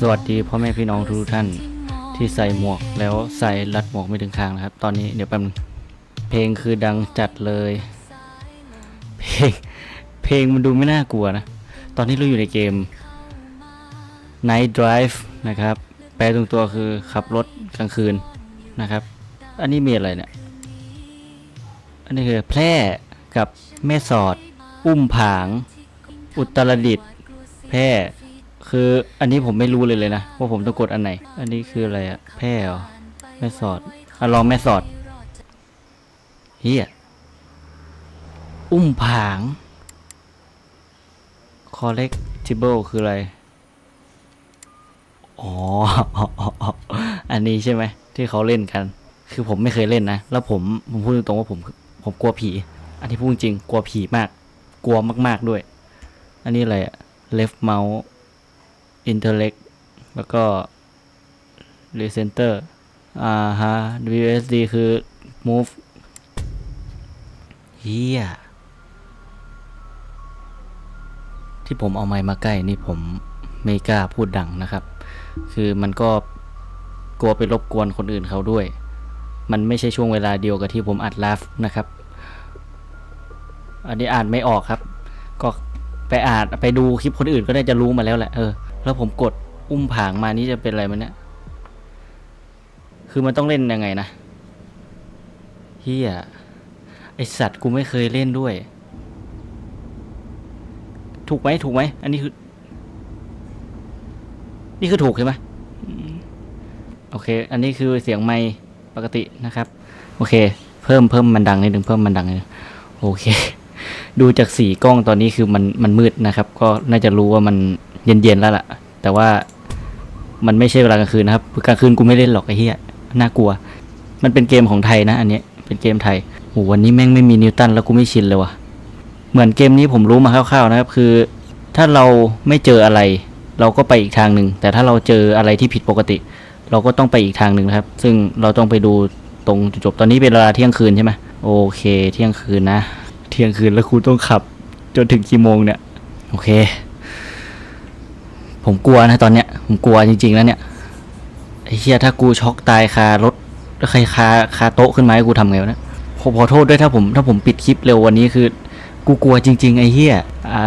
สวัสดีพ่อแม่พี่น้องทุกท่านที่ใส่หมวกแล้วใส่รัดหมวกไม่ถึงคางนะครับ ตอนนี้เดี๋ยวแป๊บนึงเพลงคือดังจัดเลย เพลงเพลงมันดูไม่น่ากลัวนะ ตอนนี้เราอยู่ในเกม Night Drive นะครับ แปลตรงตัวคือขับรถกลางคืนนะครับ อันนี้มีอะไรเนี่ยอันนี้คือแพร่กับแม่สอด อุ้มผาง อุตรดิตถ์แพร่ คืออันนี้ผมไม่รู้เลยเลยนะว่าผมต้องกดอันไหน อันนี้คืออะไรอะแพร่เหรอแม่สอดอะลองแม่สอดเฮียอุ้มผาง collectible คืออะไร อ๋อ อันนี้ใช่ไหมที่เขาเล่นกัน คือผมไม่เคยเล่นนะ แล้วผมผมพูดตรงๆว่าผมผมกลัวผี อันนี้พูดจริงกลัวผีมาก กลัวมาก ๆด้วย อันนี้อะไรอะ left mouse intellect แล้วก็ recenter อ่าฮะ WSD คือ move เฮียที่ผมเอาไม้มาใกล้นี่ผมไม่กล้าพูดดังนะครับ คือมันก็กลัวไปรบกวนคนอื่นเขาด้วย มันไม่ใช่ช่วงเวลาเดียวกับที่ผมอัดไลฟ์นะครับ อันนี้อ่านไม่ออกครับ ก็ไปอ่านไปดูคลิปคนอื่นก็ได้จะรู้มาแล้วแหละ เออ แล้วผมกดอุ้มผางมานี่จะเป็นอะไรมันเนี่ย คือมันต้องเล่นยังไงนะเฮียไอสัตว์กูไม่เคยเล่นด้วย ถูกไหมถูกไหม อันนี้คือ นี่คือถูกใช่ไหมโอเค อันนี้คือเสียงไมค์ปกตินะครับ โอเค เพิ่มเพิ่มมันดังนิดนึงเพิ่มมันดังนิดนึงโอเค ดูจากสีกล้องตอนนี้คือมันมันมืดนะครับ ก็น่าจะรู้ว่ามัน เย็นๆแล้วล่ะ แต่ว่ามันไม่ใช่เวลากลางคืนนะครับกลางคืนกูไม่เล่นหรอกไอ้เหี้ยน่ากลัว มันเป็นเกมของไทยนะ อันเนี้ยเป็นเกมไทยโหวันนี้แม่งไม่มีนิวตันแล้วกูไม่ชินเลยว่ะเหมือนเกมนี้ผมรู้มาคร่าวๆนะครับ คือ ถ้าเราไม่เจออะไร เราก็ไปอีกทางหนึ่งแต่ถ้าเราเจออะไรที่ผิดปกติ เราก็ต้องไปอีกทางหนึ่งนะครับ ซึ่งเราต้องไปดูตรงจุดจบตอนนี้เป็นเวลาเที่ยงคืนใช่ไหมโอเค เที่ยงคืนนะ เที่ยงคืนแล้วครูต้องขับ จนถึงกี่โมงเนี่ย โอเค ผมกลัวนะตอนเนี้ย ผมกลัวจริง ๆ แล้วเนี่ยไอ้เฮียถ้ากูช็อกตายคารถใครคาคาโต๊ะขึ้นมาให้กูทำไงวะเนี่ยผมขอโทษด้วยถ้าผมถ้าผมปิดคลิปเร็ววันนี้คือ กูกลัวจริง ๆ ไอ้เฮียอ่า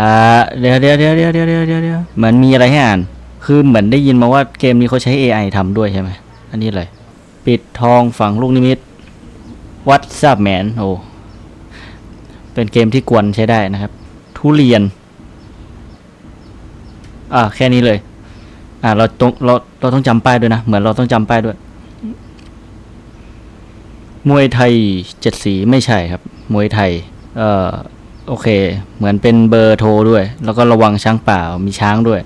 เดี๋ยวเดี๋ยวเดี๋ยวเดี๋ยวเดี๋ยวเดี๋ยวเดี๋ยวเหมือนมีอะไรให้อ่าน คือเหมือนได้ยินมาว่าเกมนี้เขาใช้ AI ทำด้วยใช่ไหมอันนี้เลย ปิดทองฝังลูกนิมิตวัดซาบแมนโอ้เป็นเกมที่กวนใช้ได้นะครับ ทุเรียน อ่าแค่นี้เลย อ่า เราต้องเราเราต้องจำป้ายด้วยนะ เหมือนเราต้องจำป้ายด้วย มวยไทยเจ็ดสีไม่ใช่ครับ มวยไทย เอ่อโอเค เหมือนเป็นเบอร์โทรด้วย แล้วก็ระวังช้างป่ามีช้างด้วย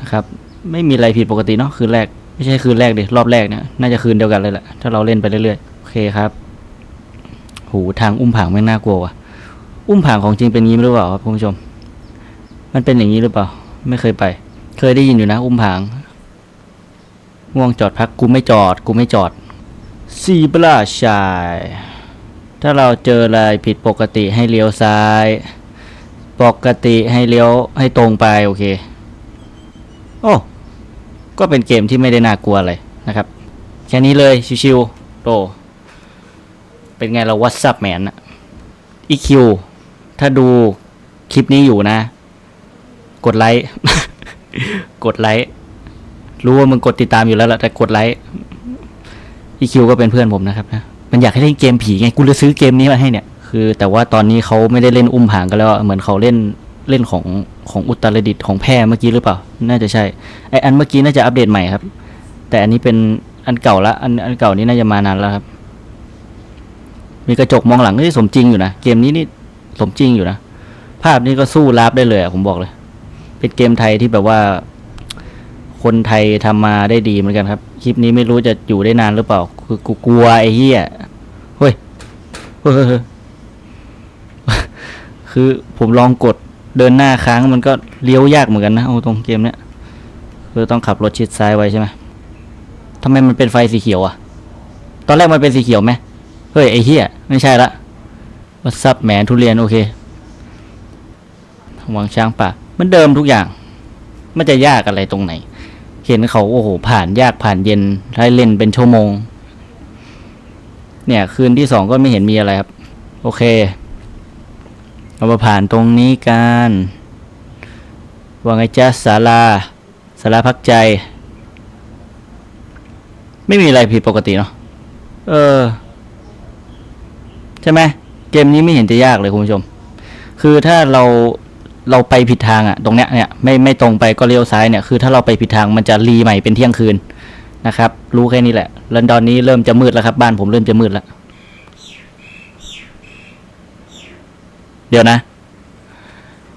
นะครับ ไม่มีอะไรผิดปกติเนาะคืนแรก ไม่ใช่คืนแรกดิรอบแรกเนี่ยน่าจะคืนเดียวกันเลยแหละถ้าเราเล่นไปเรื่อยๆโอเคครับ หูทางอุ้มผางไม่น่ากลัวว่ะ อุ้มผางของจริงเป็นงี้หรือเปล่าครับคุณผู้ชม มันเป็นอย่างนี้หรือเปล่า ไม่เคยไป เคยได้ยินอยู่นะ อุ้มผาง ง่วงจอดพักกูไม่จอด กูไม่จอดซีบราชาย ถ้าเราเจออะไรผิดปกติให้เลี้ยวซ้าย ปกติให้เลี้ยวให้ตรงไปโอเค โอ้ ก็เป็นเกมที่ไม่ได้น่ากลัวอะไรนะครับ แค่นี้เลยชิวๆโตเป็นไงเราวั s ซับแมนอะ EQ ถ้าดูคลิปนี้อยู่นะ กดไลค์ กดไลค์ รู้ว่ามึงกดติดตามอยู่แล้วแหละแต่กดไลค์ EQ ก็เป็นเพื่อนผมนะครับนะ มันอยากให้เล่นเกมผีไง กูเลยซื้อเกมนี้มาให้เนี่ย คือ แต่ว่าตอนนี้เขาไม่ได้เล่นอุ้มผางกันแล้ว เหมือนเขาเล่นเล่นของของอุตรดิตของแพร่เมื่อกี้หรือเปล่า น่าจะใช่ ไออันเมื่อกี้น่าจะอัปเดตใหม่ครับ แต่อันนี้เป็นอันเก่าละ อันอันเก่านี้น่าจะมานานแล้วครับ มีกระจกมองหลังนี่สมจริงอยู่นะ เกมนี้นี่สมจริงอยู่นะ ภาพนี่ก็สู้รับได้เลยผมบอกเลย เป็นเกมไทยที่แบบว่า คนไทยทำมาได้ดีเหมือนกันครับ คลิปนี้ไม่รู้จะอยู่ได้นานหรือเปล่า คือกูกลัวไอ้เหี้ยเฮ้ยเฮ้ยคือผมลองกดเดินหน้าค้างมันก็เลี้ยวยากเหมือนกันนะเอาตรงเกมเนี้ยคือต้องขับรถชิดซ้ายไว้ใช่ไหมทำไมมันเป็นไฟสีเขียวอะตอนแรกมันเป็นสีเขียวไหมเฮ้ยไอ้เหี้ยไม่ใช่ละวัซับแหมทุเรียนโอเค หวังช้างป่า มันเดิมทุกอย่าง มันจะยากอะไรตรงไหน เห็นเขาโอ้โหผ่านยากผ่านเย็นให้เล่นเป็นชั่วโมง เนี่ย คืนที่สองก็ไม่เห็นมีอะไรครับ โอเคเรามาผ่านตรงนี้กันว่าไงจ๊ะศาลาศาลาพักใจ ไม่มีอะไรผิดปกติเนาะเออ ใช่ไหมเกมนี้ไม่เห็นจะยากเลยคุณผู้ชม คือถ้าเรา เราไปผิดทางอะตรงเนี้ยเนี่ยไม่ไม่ตรงไปก็เลี้ยวซ้ายเนี่ยคือถ้าเราไปผิดทางมันจะรีใหม่เป็นเที่ยงคืนนะครับ รู้แค่นี้แหละแล้วตอนนี้เริ่มจะมืดแล้วครับ บ้านผมเริ่มจะมืดแล้วเดี๋ยวนะ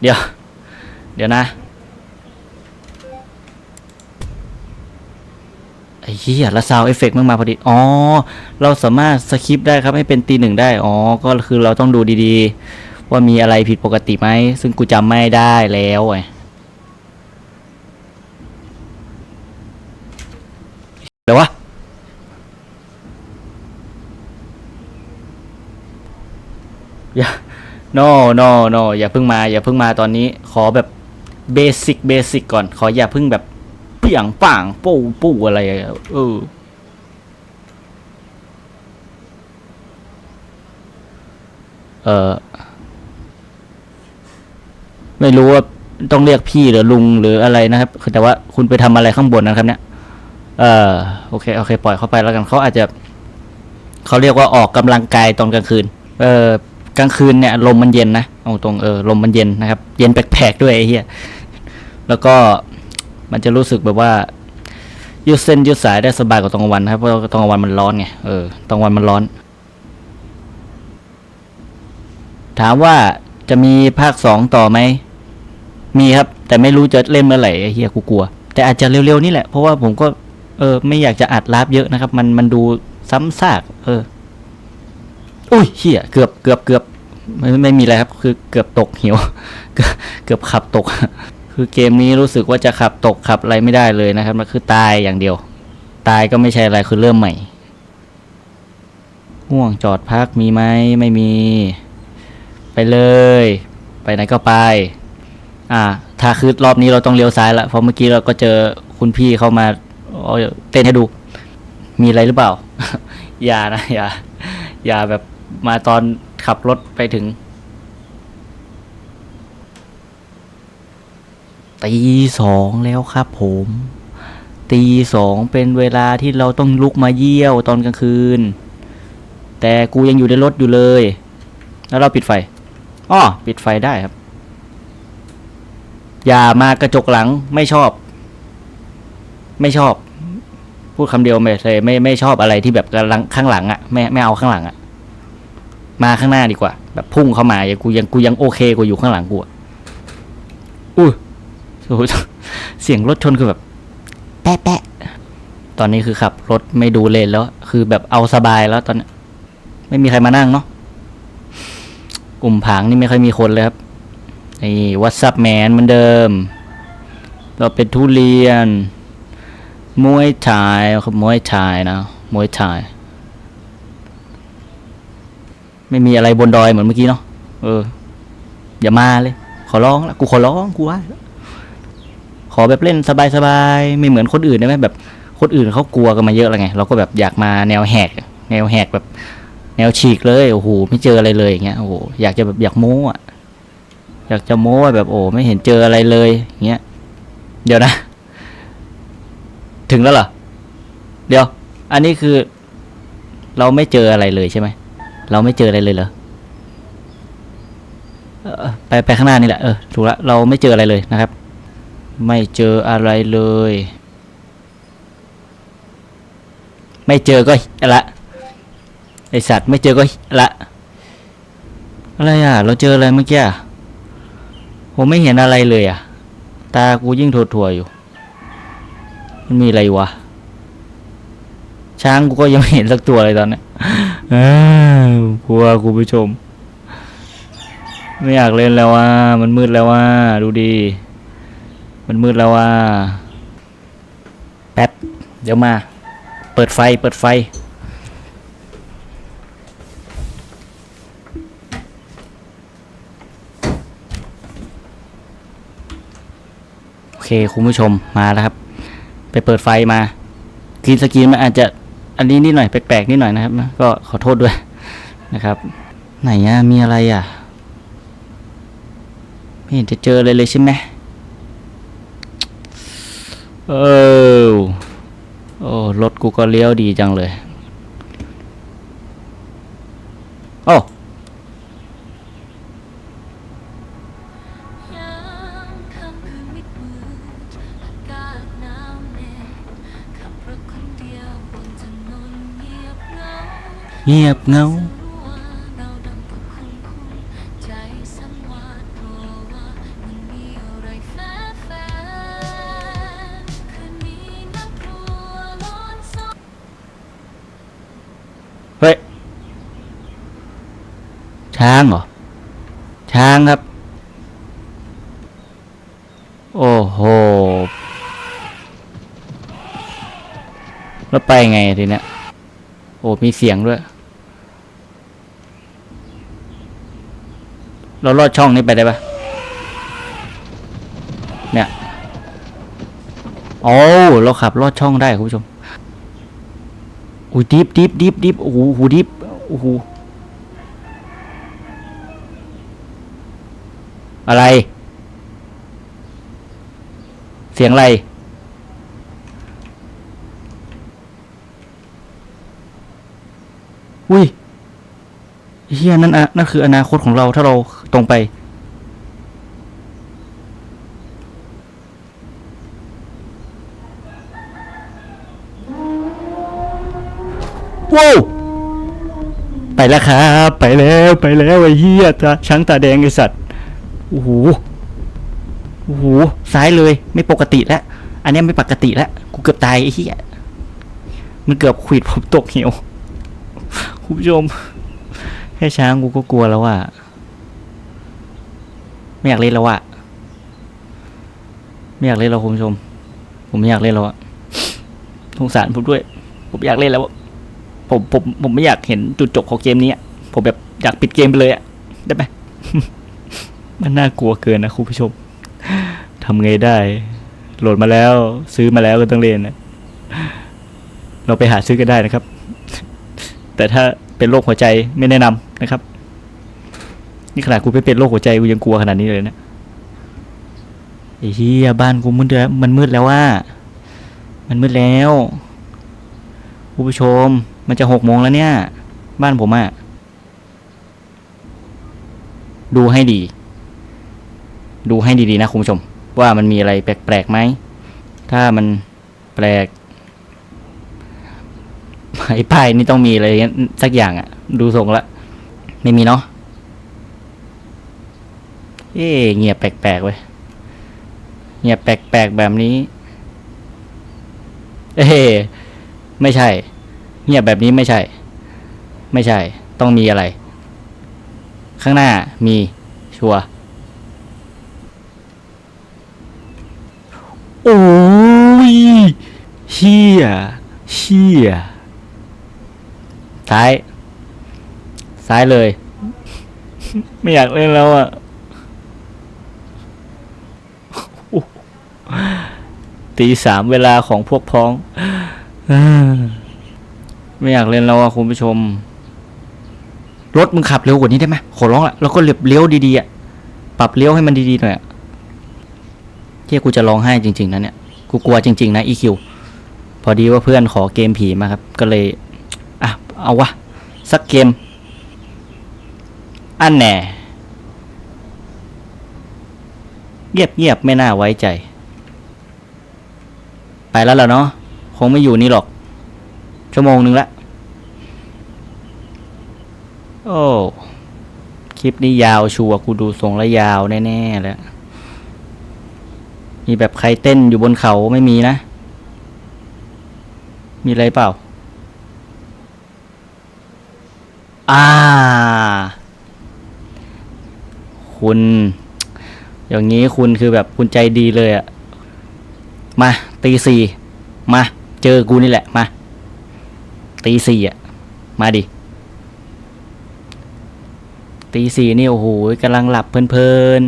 เดี๋ยว เดี๋ยวนะไอ้เหี้ยแล้วซาวเอฟเฟกต์มันมาพอดี อ๋อ เราสามารถสคิปได้ครับให้เป็นตีหนึ่งได้ อ๋อ ก็คือเราต้องดูดีๆ ว่ามีอะไรผิดปกติไหม ซึ่งกูจำไม่ได้แล้วไงเดี๋ยววะอย่า no no no อย่าเพิ่งมา อย่าเพิ่งมาตอนนี้ ขอแบบเบสิกเบสิกก่อน ขออย่าเพิ่งแบบเปี่ยงป่างปู้ปู้อะไรเออเออ ไม่รู้ว่าต้องเรียกพี่หรือลุงหรืออะไรนะครับคือแต่ว่าคุณไปทำอะไรข้างบนนะครับ เนี่ย เออโอเคโอเค ปล่อยเขาไปแล้วกันเขาอาจจะเขาเรียกว่าออกกำลังกายตอนกลางคืน เออกลางคืนเนี่ย ลมมันเย็นนะเอาตรงเออลมมันเย็นนะครับ เย็นแปลกๆด้วยไอ้เหี้ยแล้วก็มันจะรู้สึกแบบว่ายืดเส้นยืดสายได้สบายกว่าตอนกลางวันนะครับเพราะตอนกลางวันมันร้อนไงเออตอนกลางวันมันร้อน ถามว่าจะมีภาคสองต่อไหม มีครับ แต่ไม่รู้จะเล่นเมื่อไหร่ไอ้เฮียกูกลัว แต่อาจจะเร็วๆนี่แหละ เพราะว่าผมก็เออไม่อยากจะอัดลาบเยอะนะครับ มันมันดูซ้ำซาก เออ อุ้ยเฮียเกือบเกือบเกือบไม่ไม่มีอะไรครับ คือเกือบตกหิวเกือบเกือบขับตก คือเกมนี้รู้สึกว่าจะขับตกขับอะไรไม่ได้เลยนะครับ มันคือตายอย่างเดียว ตายก็ไม่ใช่อะไรคือเริ่มใหม่ห่วงจอดพักมีไหมไม่มี ไปเลย ไปไหนก็ไป อ่าถ้าคือรอบนี้เราต้องเลี้ยวซ้ายละเพราะเมื่อกี้เราก็เจอคุณพี่เข้ามาเอาเต้นให้ดู มีอะไรหรือเปล่า อย่านะอย่า อย่าแบบมาตอนขับรถไปถึงตีสองแล้วครับผมตีสองเป็นเวลาที่เราต้องลุกมาเยี่ยวตอนกลางคืน แต่กูยังอยู่ในรถอยู่เลย แล้วเราปิดไฟอ้อปิดไฟได้ครับ อย่ามากระจกหลังไม่ชอบ ไม่ชอบ พูดคำเดียวไม่เลยไม่ไม่ชอบอะไรที่แบบกำลังข้างหลังอะ่ะไม่ไม่เอาข้างหลังอะ่ะ มาข้างหน้าดีกว่า แบบพุ่งเข้ามาอย่างกูยังกูยังโอเคกว่าอยู่ข้างหลังกูอุ้ยโอ้เสียงรถชนคือแบบ แปะแปะตอนนี้คือขับรถไม่ดูเลนแล้ว คือแบบเอาสบายแล้วตอนนี้ไม่มีใครมานั่งเนาะกลุ่มผางนี่ไม่ค่อยมีคนเลยครับ นี่วัตซับแมนเหมือนเดิม เราเป็นทุเรียน มวยชายครับมวยชายนะ มวยชาย ไม่มีอะไรบนดอยเหมือนเมื่อกี้เนาะ เออ อย่ามาเลย ขอร้องละกูขอร้องกูว่าขอแบบเล่นสบายๆ ไม่เหมือนคนอื่นได้ไหมแบบคนอื่นเขากลัวกันมาเยอะแล้วไง เราก็แบบอยากมาแนวแหก แนวแหกแบบ แนวฉีกเลย โอ้โห ไม่เจออะไรเลยอย่างเงี้ย โอ้โห อยากจะแบบอยากโม้อะ อยากจะโม้ว่าแบบโอ้ไม่เห็นเจออะไรเลยอย่างเงี้ย เดี๋ยวนะ ถึงแล้วเหรอ เดี๋ยว อันนี้คือ เราไม่เจออะไรเลยใช่ไหม เราไม่เจออะไรเลยเหรอเออไปไปข้างหน้านี่แหละเออถูกละเราไม่เจออะไรเลยนะครับ ไม่เจออะไรเลย ไม่เจอก็ละไอสัตว์ไม่เจอก็ละ อะไรอะ เราเจออะไรเมื่อกี้อะ ผมไม่เห็นอะไรเลยอะตากูยิ่งถั่วๆอยู่ มันมีอะไรวะ ช้างกูก็ยังไม่เห็นสักตัวเลยตอนนี้อกลัวคุณผู้ชม ไม่อยากเล่นแล้วว่า มันมืดแล้วว่า ดูดี มันมืดแล้วว่า แป๊บ เดี๋ยวมา เปิดไฟ เปิดไฟ เคคุณผู้ชมมาแล้วครับ ไปเปิดไฟมากินสกรีนมันอาจจะอันนี้นิดหน่อยแปลกๆนิดหน่อยนะครับ ก็ขอโทษด้วยนะครับ ไหนอะมีอะไรอะไม่เห็นจะเจอเลยเลยใช่ไหมเออโอ้รถกูก็เลี้ยวดีจังเลย วร้อนซ่อนเฮ้ย ช้างเหรอ ช้างครับ โอ้โห แล้วไปไงทีเนี้ย โอ้ มีเสียงด้วย เราลอดช่องนี้ไปได้ปะเนี่ยโอ้เราขับลอดช่องได้คุณผู้ชมอุ้ยดิฟดิฟดิฟดิฟโอ้โหหูดิฟโอ้โหอะไร เสียงอะไรอุ้ย เฮียนั่นอะนั่นคืออนาคตของเราถ้าเราตรงไป ว้าวไปแล้วครับ ไปแล้วไปแล้วไอ้เหี้ยตาช้างตาแดงไอสัตว์โอ้โหโอ้โหซ้ายเลยไม่ปกติแล้ว อันนี้ไม่ปกติแล้วกูเกือบตายไอ้เหี้ยมันเกือบขวิดผมตกเหวคุณผู้ชม แค่ช้างกูก็กลัวแล้วว่าไม่อยากเล่นแล้วอะไม่อยากเล่นแล้วคุณผู้ชม ผมไม่อยากเล่นแล้วอะสงสารผมด้วย ผมอยากเล่นแล้วผมผมผมไม่อยากเห็นจุดจบของเกมนี้ผมแบบอยากปิดเกมไปเลยอะได้ไหมมันน่ากลัวเกินนะคุณผู้ชมทำไงได้ โหลดมาแล้ว ซื้อมาแล้วก็ต้องเล่นนะเราไปหาซื้อกันได้นะครับ แต่ถ้า เป็นโรคหัวใจไม่แนะนำนะครับ นี่ขนาดกูไม่เป็นโรคหัวใจกูยังกลัวขนาดนี้เลยนะไอ้เหี้ยบ้านกูมืดแล้วมันมืดแล้วว่า มันมืดแล้วคุณผู้ชม มันจะหกโมงแล้วเนี่ย บ้านผมอะดูให้ดี ดูให้ดีๆนะคุณผู้ชม ว่ามันมีอะไรแปลกๆไหมถ้ามันแปลก ไอ้ป้ายนี่ต้องมีอะไรสักอย่างอะดูทรงละ ไม่มีเนาะเอ๊ะเงียบแปลกๆเว้ยเงียบแปลกๆแบบนี้ เอ๊ะไม่ใช่ เงียบแบบนี้ไม่ใช่ ไม่ใช่ ต้องมีอะไร ข้างหน้ามีชัวโอ้ยเชี่ยเชี่ย ซ้าย ซ้ายเลย ไม่อยากเล่นแล้วอะโอ้ตีสามเวลาของพวกพ้องอ่าไม่อยากเล่นแล้วอะคุณผู้ชม รถมึงขับเร็วกว่านี้ได้ไหมขอร้องละแล้วก็เลี้ยวเลี้ยวดีๆอะปรับเลี้ยวให้มันดีๆหน่อยอะเที่ยกูจะร้องไห้จริง ๆนะเนี่ย กูกลัวจริง ๆ นะอีคิว พอดีว่าเพื่อนขอเกมผีมาครับ ก็เลยอะ เอาวะ สักเกม อันแน่ เงียบเงียบไม่น่าไว้ใจ ไปแล้วล่ะเนาะ คงไม่อยู่นี่หรอก ชั่วโมงหนึ่งละ โอ้ คลิปนี้ยาวชัวร์กูดูทรงแล้วยาวแน่ๆแล้ว มีแบบใครเต้นอยู่บนเขาไม่มีนะ มีอะไรเปล่า อ่า คุณ อย่างนี้คุณคือแบบคุณใจดีเลยอะมาตีสี่มา เจอกูนี่แหละ มาตีสี่อะมาดิตีสี่นี่โอ้โหกำลังหลับเพลิน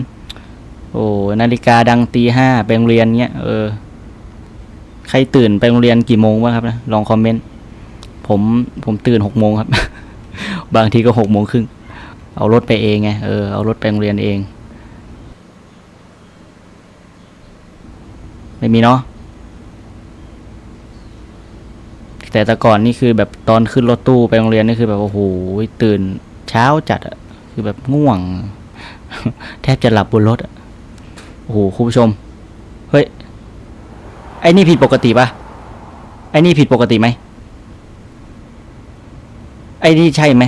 ๆโอ้นาฬิกาดังตีห้าไปโรงเรียนเงี้ยเออ ใครตื่นไปโรงเรียนกี่โมงบ้างครับนะลองคอมเมนต์ผมผมตื่นหกโมงครับ บางทีก็หกโมงครึ่งเอารถไปเองไงเออเอารถไปโรงเรียนเอง ไม่มีเนาะแต่แต่ก่อนนี่คือแบบตอนขึ้นรถตู้ไปโรงเรียนนี่คือแบบโอ้โหตื่นเช้าจัดอะคือแบบง่วง แทบจะหลับบนรถอะโอ้โหคุณผู้ชม เฮ้ยไอ้นี่ผิดปกติปะไอ้นี่ผิดปกติไหมไอ้นี่ใช่ไหม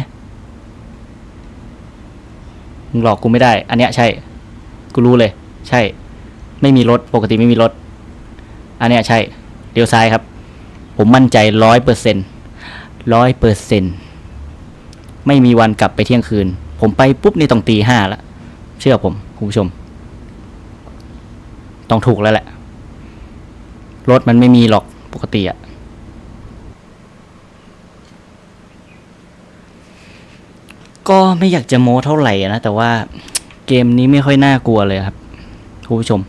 มึงหลอกกูไม่ได้ อันเนี้ยใช่ กูรู้เลย ใช่ ไม่มีรถ ปกติไม่มีรถ อันเนี้ยใช่ เลี้ยวซ้ายครับ ผมมั่นใจร้อยเปอร์เซ็นร้อยเปอร์เซ็นไม่มีวันกลับไปเที่ยงคืน ผมไปปุ๊บนี่ต้องตีห้าละ เชื่อผมคุณผู้ชม ต้องถูกแล้วแหละ รถมันไม่มีหรอกปกติอะ ก็ไม่อยากจะโม้เท่าไหร่นะ แต่ว่าเกมนี้ไม่ค่อยน่ากลัวเลยครับคุณผู้ชม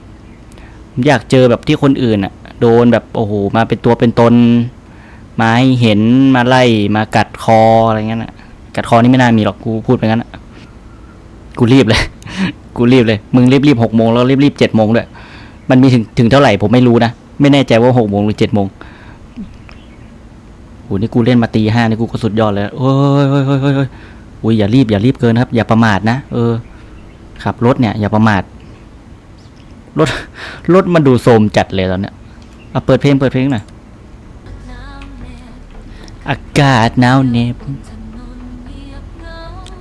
ผมอยากเจอแบบที่คนอื่นอะโดนแบบโอ้โหมาเป็นตัวเป็นตน มาให้เห็นมาไล่มากัดคออะไรเงี้ยนะกัดคอนี่ไม่น่ามีหรอกกูพูดไปงั้นอะกูรีบเลย กูรีบเลย มึงรีบรีบหกโมงแล้วรีบรีบเจ็ดโมงด้วยมันมีถึงถึงเท่าไหร่ผมไม่รู้นะ ไม่แน่ใจว่าหกโมงหรือเจ็ดโมงโหนี่กูเล่นมาตีห้านี่กูก็สุดยอดเลยโอ้ยโอ้ยโอ้ยโอุ้ยอย่ารีบอย่ารีบเกินครับ อย่าประมาทนะเออขับรถเนี่ยอย่าประมาทรถรถมันดูโทมจัดเลยตอนเนี้ยเอาเปิดเพลงเปิดเพลงหน่อยอากาศหนาวเหน็บ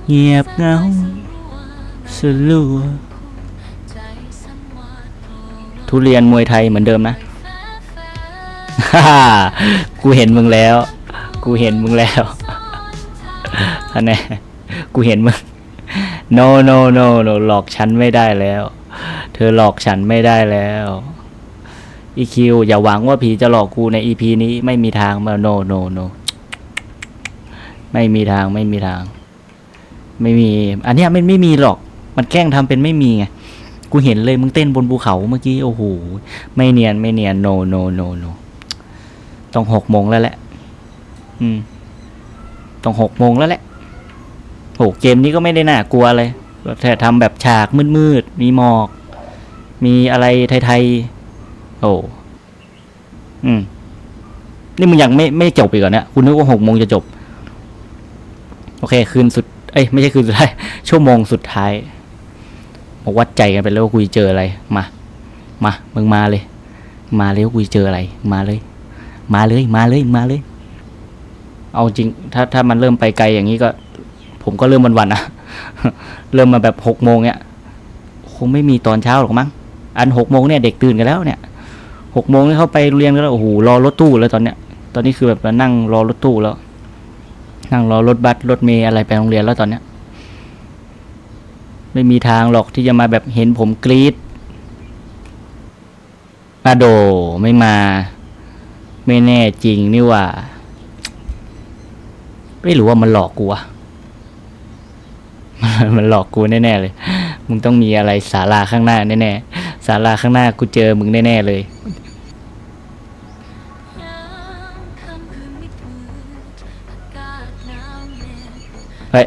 เงียบเงาสลัวทุเรียนมวยไทยเหมือนเดิมนะแฟ้แฟ้ฮ่าฮ่ากูเห็นมึงแล้ว กูเห็นมึงแล้วอันนี้ กูเห็นมึง no no no no หลอกฉันไม่ได้แล้ว เธอหลอกฉันไม่ได้แล้วอีคิวอย่าหวังว่าผีจะหลอกกูในอีพีนี้ไม่มีทางมา no no no ไม่มีทางไม่มีทาง ไม่มี อันเนี้ยมันไม่มีหรอก มันแกล้งทำเป็นไม่มีไงกูเห็นเลยมึงเต้นบนภูเขาเมื่อกี้โอ้โหไม่เนียนไม่เนียน no no no no ต้องหกโมงแล้วแหละ อืมต้องหกโมงแล้วแหละ โหเกมนี้ก็ไม่ได้น่ากลัวเลยแต่ทำแบบฉากมืดๆ มีหมอก มีอะไรไทยๆ โอ้อืม นี่มึงยังไม่ไม่จบอีกเหรอเนี่ยคุณนึกว่าหกโมงจะจบ โอเค คืนสุด เอ้ยไม่ใช่คืนสุดท้าย ชั่วโมงสุดท้ายมาวัดใจกันไปแล้วว่ากูจะเจออะไร มา มา มึงมาเลย มาเลยว่ากูจะเจออะไร มาเลย มาเลย มาเลย มาเลย เอาจริง ถ้าถ้ามันเริ่มไปไกลอย่างนี้ก็ ผมก็เริ่มวันๆนะเริ่มมาแบบหกโมงเนี่ยคงไม่มีตอนเช้าหรอกมั้งอันหกโมงเนี่ยเด็กตื่นกันแล้วเนี่ยหกโมงนี่เข้าไปเรียนกันแล้วโอ้โหรอรถตู้เลยตอนเนี้ย ตอนนี้คือแบบนั่งรอรถตู้แล้ว นั่งรอรถบัสรถเมล์อะไรไปโรงเรียนแล้วตอนเนี้ย ไม่มีทางหรอกที่จะมาแบบเห็นผมกรี๊ดมาโดไม่มา ไม่แน่จริงนี่ว่า ไม่รู้ว่ามันหลอกกูอะ มันหลอกกูแน่ๆเลย มึงต้องมีอะไรศาลาข้างหน้าแน่ๆศาลาข้างหน้ากูเจอมึงแน่ๆเลยเฮ้ย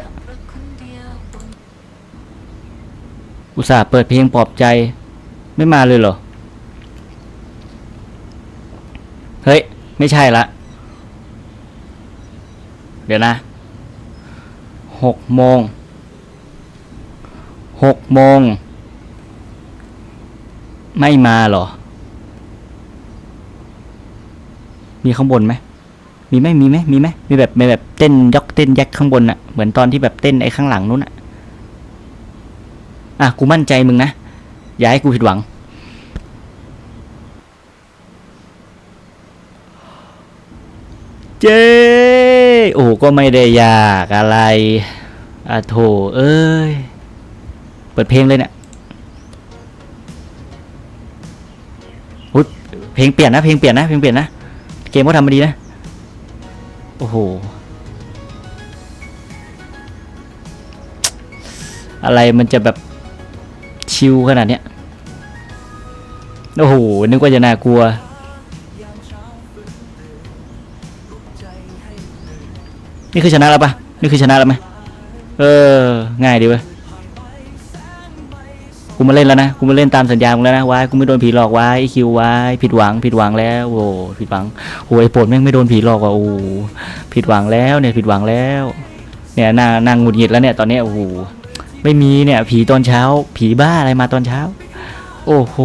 อุตส่าห์เปิดเพลงปลอบใจ ไม่มาเลยเหรอ เฮ้ย ไม่ใช่ละ เดี๋ยวนะหกโมง หกโมง ไม่มาหรอ มีข้างบนไหม มีไหมมีไหมมีไหมมีแบบมีแบบเต้นยกเต้นยักข้างบนอะเหมือนตอนที่แบบเต้นไอ้ข้างหลังนู้นอะอะกูมั่นใจมึงนะ อย่าให้กูผิดหวัง เจ้โอ้ก็ไม่ได้ยากอะไรอะโถเอ้ย ปิดเพลงเลยเนี่ยอุ๊ยเพลงเปลี่ยนนะ เพลงเปลี่ยนนะ เพลงเปลี่ยนนะ เกมก็ทำมาดีนะ โอ้โห อะไรมันจะแบบชิลขนาดเนี้ย โอ้โห นึกว่าจะน่ากลัว นี่คือชนะแล้วปะนี่คือชนะแล้วไหมเออ ง่ายดีเว้ย กูมาเล่นแล้วนะกูมาเล่นตามสัญญามึงแล้วนะวายกูไม่โดนผีหลอกวายคิววายผิดหวังผิดหวังแล้วโอ้ผิดหวังโอ้ยโปรดแม่งไม่โดนผีหลอกว่ะโอ้ผิดหวังแล้วเนี่ยผิดหวังแล้ว เนี่ยนางนางหงุดหงิดแล้วเนี่ยตอนเนี้ยโอ้โหไม่มีเนี่ยผีตอนเช้า ผีบ้าอะไรมาตอนเช้า โอ้โห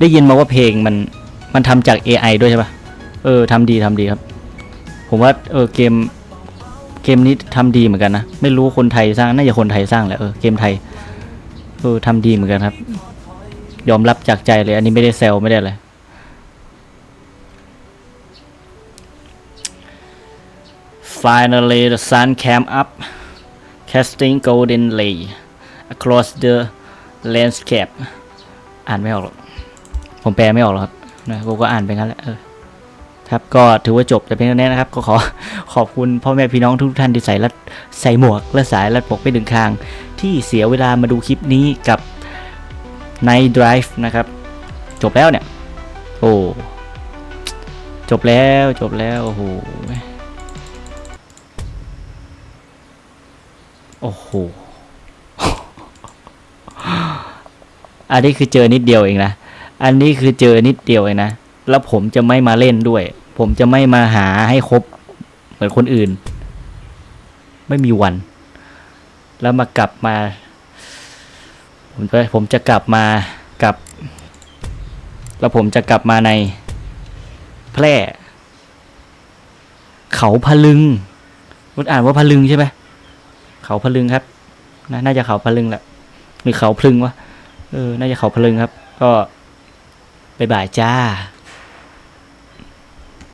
ได้ยินมาว่าเพลงมันมันทำจาก AI ด้วยใช่ปะเออทำดีทำดีครับ ผมว่าเออเกมเกมนี้ทำดีเหมือนกันนะ ไม่รู้คนไทยสร้าง น่าจะคนไทยสร้างแหละเออเกมไทย ออทำดีเหมือนกันครับ ยอมรับจากใจเลย อันนี้ไม่ได้แซวไม่ได้อะไร Finally the sun came up casting golden ray across the landscape อ่านไม่ออกหรอกผมแปลไม่ออกหรอกครับนะกูก็อ่านไปงั้นแหละเออครับก็ถือว่าจบแต่เพียงเท่านี้นะครับ ก็ขอขอบคุณพ่อแม่พี่น้องทุกท่านที่ใส่รัดใส่หมวกและสายรัดปกไปดึงคาง ที่เสียเวลามาดูคลิปนี้กับ Night Drive นะครับ จบแล้วเนี่ย โอ้ จบแล้วจบแล้วโอ้โหโอ้โห อันนี้คือเจอนิดเดียวเองนะ อันนี้คือเจอนิดเดียวเองนะ แล้วผมจะไม่มาเล่นด้วย ผมจะไม่มาหาให้ครบ เหมือนคนอื่น ไม่มีวัน แล้วมากลับมา ผมจะผมจะกลับมากับ แล้วผมจะกลับมาในแพร่ เขาพะลึงมันอ่านว่าพะลึงใช่ไหมเขาพะลึงครับนน่าจะเขาพะลึงแหละหรือเขาพลึงวะเออ น่าจะเขาพะลึงครับ ก็บายบายจ้า